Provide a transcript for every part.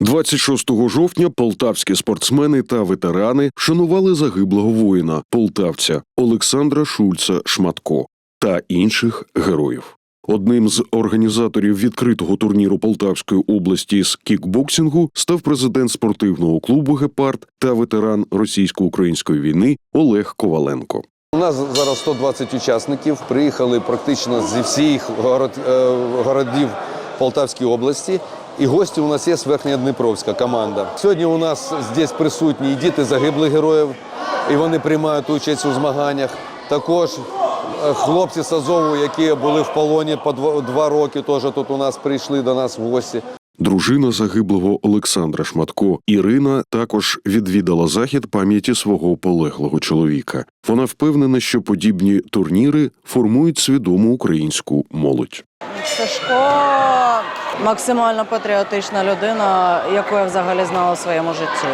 26 жовтня полтавські спортсмени та ветерани вшанували загиблого воїна полтавця Олександра Шульца Шматко та інших героїв. Одним з організаторів відкритого турніру Полтавської області з кікбоксингу став президент спортивного клубу Гепард та ветеран російсько-української війни Олег Коваленко. У нас зараз 120 учасників. Приїхали практично зі всіх е, городів Полтавської області. І гості у нас є з Верхньодніпровська команда. Сьогодні у нас здесь присутні і діти загиблих героїв, і вони приймають участь у змаганнях. Також е, хлопці з Азову, які були в полоні по два, два роки, теж тут у нас прийшли до нас в гості. Дружина загиблого Олександра Шматко Ірина також відвідала захід пам'яті свого полеглого чоловіка. Вона впевнена, що подібні турніри формують свідому українську молодь. Сашко максимально патріотична людина, яку я взагалі знала у своєму житті.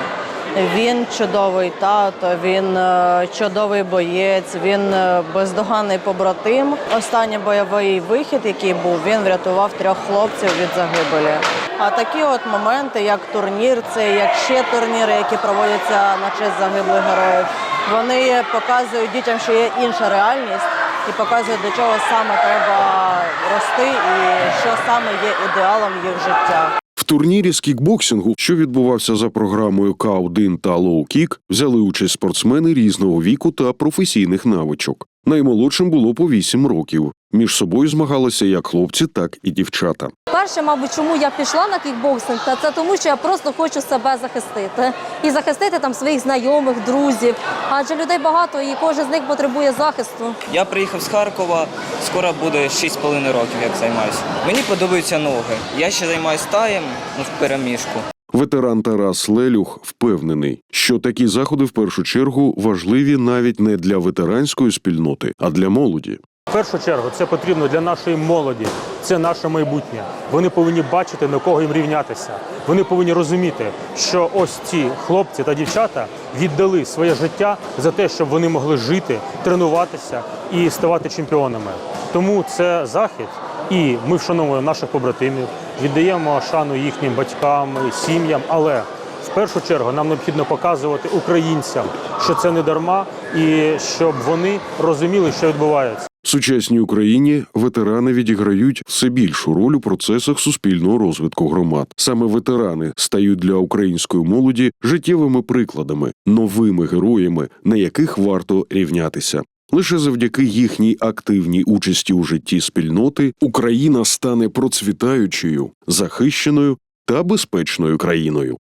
Він чудовий тато, він е, чудовий боєць, він е, бездоганний побратим. Останній бойовий вихід, який був, він врятував трьох хлопців від загибелі. А такі от моменти, як турнір, це як ще турніри, які проводяться на честь загиблих героїв, вони показують дітям, що є інша реальність, і показує, до чого саме треба рости, і що саме є ідеалом їх життя. В турнірі з кікбоксингу, що відбувався за програмою К1 та Лоу Кік, взяли участь спортсмени різного віку та професійних навичок. Наймолодшим було по 8 років. Між собою змагалися як хлопці, так і дівчата. Перше, мабуть, чому я пішла на кікбоксинг, та це тому, що я просто хочу себе захистити і захистити там своїх знайомих, друзів. Адже людей багато і кожен з них потребує захисту. Я приїхав з Харкова, скоро буде 6,5 років, як займаюся. Мені подобаються ноги. Я ще займаюся таєм ну, в переміжку. Ветеран Тарас Лелюх впевнений, що такі заходи в першу чергу важливі навіть не для ветеранської спільноти, а для молоді. В першу чергу це потрібно для нашої молоді, це наше майбутнє. Вони повинні бачити, на кого їм рівнятися. Вони повинні розуміти, що ось ці хлопці та дівчата віддали своє життя за те, щоб вони могли жити, тренуватися і ставати чемпіонами. Тому це захід, і ми вшановуємо наших побратимів, віддаємо шану їхнім батькам, сім'ям, але в першу чергу нам необхідно показувати українцям, що це не дарма, і щоб вони розуміли, що відбувається. В сучасній Україні ветерани відіграють все більшу роль у процесах суспільного розвитку громад. Саме ветерани стають для української молоді життєвими прикладами, новими героями, на яких варто рівнятися. Лише завдяки їхній активній участі у житті спільноти Україна стане процвітаючою, захищеною та безпечною країною.